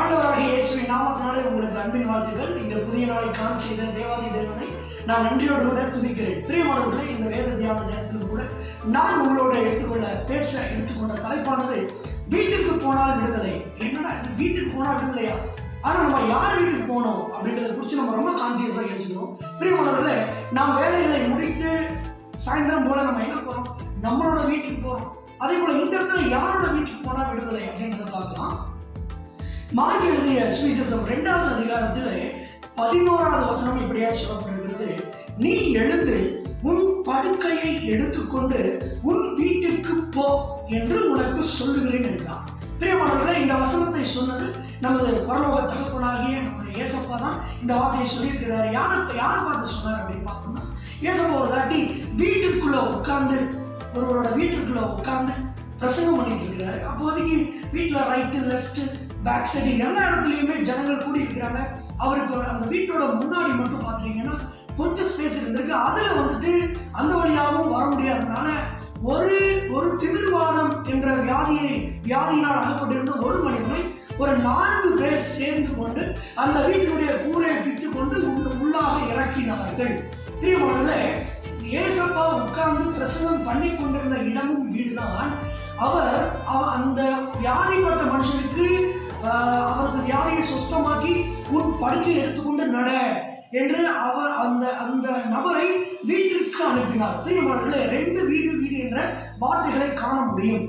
ஆண்டவராக இயேசுவின் நாமத்தினாலே உங்களுக்கு அன்பின் வாழ்த்துக்கள். இந்த புதிய நாளை காண செய்த தேவாதி தேவனை நான் நன்றியோடு கூட துதிக்கிறேன். பிரியமானவர்களே இந்த வேத தியான நேரத்தில் கூட நான் உங்களோட எடுத்துக்கொள்ள பேச எடுத்துக்கொண்ட தலைப்பானது வீட்டுக்கு போனால் விடுதலை. என்னடா இது? வீட்டுக்கு போனால் விடுதலையா? ஆனால் நம்ம யார் வீட்டுக்கு போகணும் அப்படின்றத குறித்து நம்ம ரொம்ப கான்சியஸாக யோசிக்கணும். பிரியமானவர்களே நாம் வேலைகளை முடித்து சாயந்தரம் போல நம்ம என்ன போகிறோம் நம்மளோட வீட்டுக்கு போகிறோம் அதே போல் இந்த இடத்துல யாரோட வீட்டுக்கு போனால் விடுதலை அப்படின்றத பார்க்கலாம். மாறி எழுதிய சுவிசேஷம் இரண்டாவது அதிகாரத்தில் பதினோராவது வசனம் இப்படியாக சொல்லப்பட்டிருக்கிறது நீ எழுந்து உன் படுக்கையை எடுத்துக்கொண்டு உன் வீட்டுக்கு போ என்று உனக்கு சொல்லுகிறேன் என்றான். பிரியமானவர்களே இந்த வசனத்தை சொன்னது நமது பரலோக தகப்பனாகிய நம்முடைய ஏசப்பா தான். இந்த வார்த்தையை சொல்லியிருக்கிறார். யாரை யார் பார்த்து சொன்னார் அப்படின்னு பார்த்தோம்னா ஏசப்பா ஒரு தாட்டி வீட்டுக்குள்ள உட்கார்ந்து ஒருவரோட வீட்டுக்குள்ள உட்கார்ந்து பிரசங்கம் பண்ணிட்டு இருக்கிறாரு. அப்போதைக்கு வீட்டில் ரைட்டு லெஃப்ட் பேக் சைடு எல்லா இடத்துலையுமே ஜனங்கள் கூடி இருக்கிறாங்க அவருக்கு அந்த வீட்டோட முன்னாடி மட்டும் பார்த்தீங்கன்னா கொஞ்சம் ஸ்பேஸ் இருந்திருக்கு. அதில் வந்துட்டு அந்த வழியாகவும் வர முடியாததுனால ஒரு ஒரு திமிர்வாதம் என்ற வியாதியை வியாதியினால் அகப்பட்டிருந்த ஒரு மனிதனை ஒரு நான்கு பேர் சேர்ந்து கொண்டு அந்த வீட்டினுடைய கூரை பித்து கொண்டு உள்ள- உள்ளாக இறக்கினார்கள். பிரியமானவர்களே ஏசப்பா உட்கார்ந்து பிரசவம் பண்ணி கொண்டிருந்த இடமும் வீடுதான். அவர் அவ- அந்த வியாதிப்பட்ட மனுஷனுக்கு வியாதியை உன் படுக்கை எடுத்துக்கொண்டு நட என்று அவர் அந்த அந்த நபரை வீட்டிற்கு அனுப்பினார். பிரியமானவர்களே ரெண்டு வீடு வீடு என்ற வார்த்தைகளை காண முடியும்.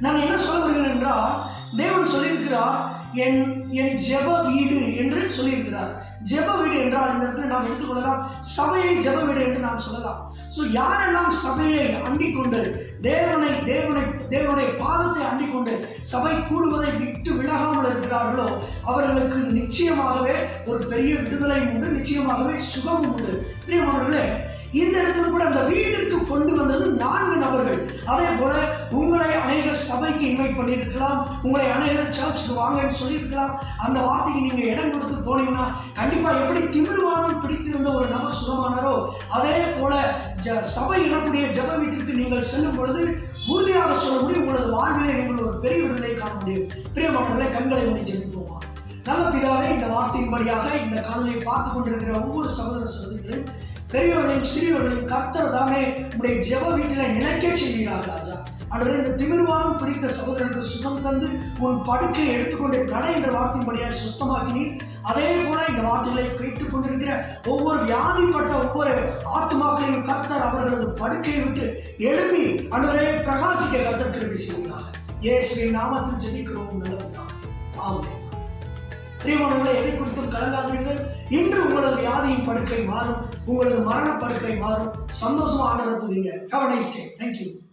நான் என்ன சொல்ல வருகிறேன் என்றால் தேவன் சொல்லியிருக்கிறார் என் என் ஜெப வீடு என்று சொல்லியிருக்கிறார். ஜெப வீடு என்றால் இந்த இடத்துல நாம் எடுத்துக்கொள்ளலாம் சபையை ஜெப வீடு என்று நாம் சொல்லலாம். ஸோ யாரெல்லாம் சபையை அண்டிக்கொண்டு தேவனை தேவனை தேவனுடைய பாதத்தை அண்டிக்கொண்டு சபை கூடுவதை விட்டு விலகாமல் இருக்கிறார்களோ அவர்களுக்கு நிச்சயமாகவே ஒரு பெரிய விடுதலை உண்டு நிச்சயமாகவே சுகம் உண்டு. பிரியமானவர்களே இந்த இடத்துல கூட அந்த வீட்டிற்கு கொண்டு வந்தது நான்கு நபர்கள். அதே போல சபைக்கு இன்வைட் பண்ணியிருக்கலாம். உங்களை அனைவரும் சர்ச்சுக்கு வாங்கன்னு சொல்லியிருக்கலாம். அந்த வார்த்தைக்கு நீங்க இடம் கொடுத்து போனீங்கன்னா கண்டிப்பா எப்படி திமிர்வாதம் பிடித்திருந்த ஒரு நபர் சுகமானாரோ அதே போல ஜ சபை இடக்கூடிய ஜப வீட்டிற்கு நீங்கள் செல்லும் பொழுது உறுதியாக சொல்ல முடியும் உங்களது வாழ்விலே நீங்கள் ஒரு பெரிய விடுதலை காண முடியும். பிரியமானவர்களை கண்களை முடிச்சு ஜெபிப்போமா? நல்ல பிதாவே இந்த வார்த்தையின்படியாக இந்த காணொலியை பார்த்து கொண்டிருக்கிற ஒவ்வொரு சகோதர சகோதரிகளையும் பெரியவர்களையும் சிறியவர்களையும் கர்த்தர் தாமே உடைய ஜெப வீட்டில் நிலைக்க செய்கிறார் ராஜா. ஆண்டவரே இந்த திமிர்வாதம் பிடித்த சகோதரனுக்கு சுகம் தந்து உன் படுக்கையை எடுத்துக்கொண்டு நட என்ற வார்த்தையின்படியாக சுஸ்தமாக்கினீர். அதே போல இந்த வார்த்தைகளை கேட்டுக் கொண்டிருக்கிற ஒவ்வொரு வியாதிப்பட்ட ஒவ்வொரு ஆத்மாக்களையும் கர்த்தர் அவர்களது படுக்கையை விட்டு எழுப்பி ஆண்டவரே பிரகாசிக்க கர்த்தர் திரும்பி செய்கிறார் இயேசுவின் நாமத்தில் ஜெபிக்கிறோம் நல்லதுதான் ஆமென். பிரியமானவர்களை எதை குறித்தும் கலங்காதீர்கள். இன்று உங்களது வியாதியின் படுக்கை மாறும். உங்களது மரண படுக்கை மாறும். சந்தோஷமா ஆண்டவர் துதிங்க நைஸ் டே தேங்க்யூ